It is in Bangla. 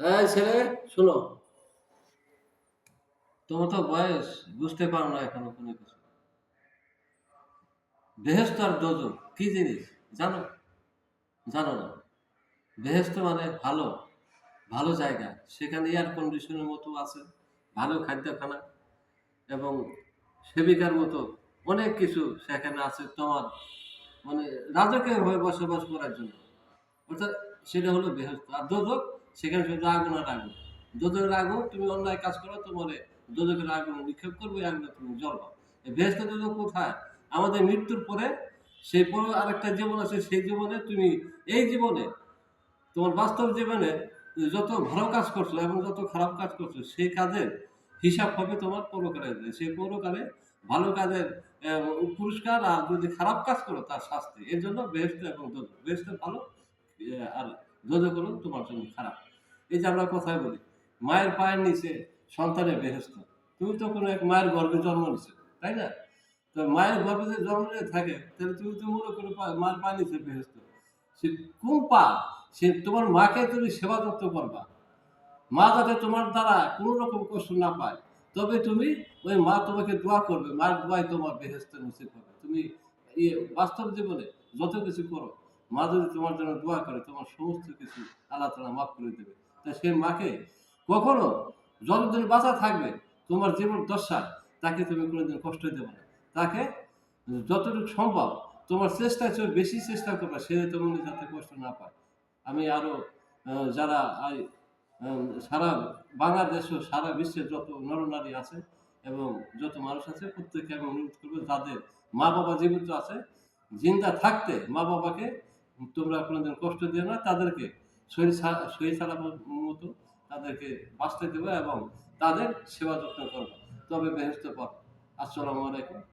এই ছেলে, শোনো। তোমার তো বয়স, বুঝতে পারো না এখনও কোনো কিছু। বেহেস্ত আর কি জিনিস? জানো? জানো না। বেহেস্ত মানে ভালো ভালো জায়গা। সেখানে এয়ার কন্ডিশনের মতো আছে, ভালো খাদ্যখানা, এবং সেবিকার মতো অনেক কিছু সেখানে আছে তোমার মানে রাজকীয় হয়ে বসবাস করার জন্য। অর্থাৎ সেটা হলো বেহেস্ত। আর দোজক সেখানে শুধু আগুন আর আগুন দোজকের আগুন তুমি অন্যায় কাজ করো, তোমার দোজকের আগুন নিক্ষেপ করবে আগুনে তুমি এই বেহেস্ত দোজক কোথায়? আমাদের মৃত্যুর পরে, সেই পরে আরেকটা জীবন আছে, সেই জীবনে তুমি, এই জীবনে তোমার বাস্তব জীবনে যত ভালো কাজ করছ এবং যত খারাপ কাজ করছ, সেই কাজের হিসাব হবে তোমার পরকালে সেই পরকালে ভালো কাজের পুরস্কার আর যদি খারাপ কাজ করো, তার শাস্তি। এর জন্য বেহেস্ত এবং বেহেস্ত ভালো আর দোজক হলো তোমার জন্য খারাপ। এই যে আমরা কথায় বলি, মায়ের পায়ের নিচে সন্তানের বেহেস্ত তুমি তো কোনো এক মায়ের গর্ভে জন্ম নিচ্ছে তাই না? তো মায়ের গর্ভে যদি জন্ম নিয়ে থাকে, তাহলে তুমি তো মনে করো মায়ের পায়ের নিচে বেহেস্ত সে কোন পা? সে তোমার মাকে তুমি সেবা যত্ন করবা। মা যাতে তোমার দ্বারা কোনো রকম কষ্ট না পায়, তবে তুমি ওই মা তোমাকে দোয়া করবে মার দোয়াই তোমার বেহেস্ত নিচে হবে তুমি এই বাস্তব জীবনে যত কিছু করো মা যদি তোমার জন্য দোয়া করে, তোমার সমস্ত কিছু আল্লাহ তালা মাফ করে দেবে। তা সেই মাকে কখনো যতদিন বাঁচা থাকবে, তোমার জীবন দশা তাকে তুমি কোনোদিন কষ্ট দেবে না। তাকে যতটুকু সম্ভব, তোমার চেষ্টা চেয়ে বেশি চেষ্টা করবে, সে তেমন যাতে কষ্ট না পায়। আমি আরও যারা সারা বাংলাদেশ সারা বিশ্বের যত নরনারী আছে এবং যত মানুষ আছে, প্রত্যেককে আমি অনুরোধ করব, যাদের মা বাবা জীবিত আছে, জিন্দা থাকতে মা বাবাকে তোমরা কোনোদিন কষ্ট দিও না, তাদেরকে শরীর শরীর চালানোর মতো তাদেরকে বাঁচতে দেবে এবং তাদের সেবা যত্ন করব। তবে বেহেস্ত পথ। আসসালামু আলাইকুম।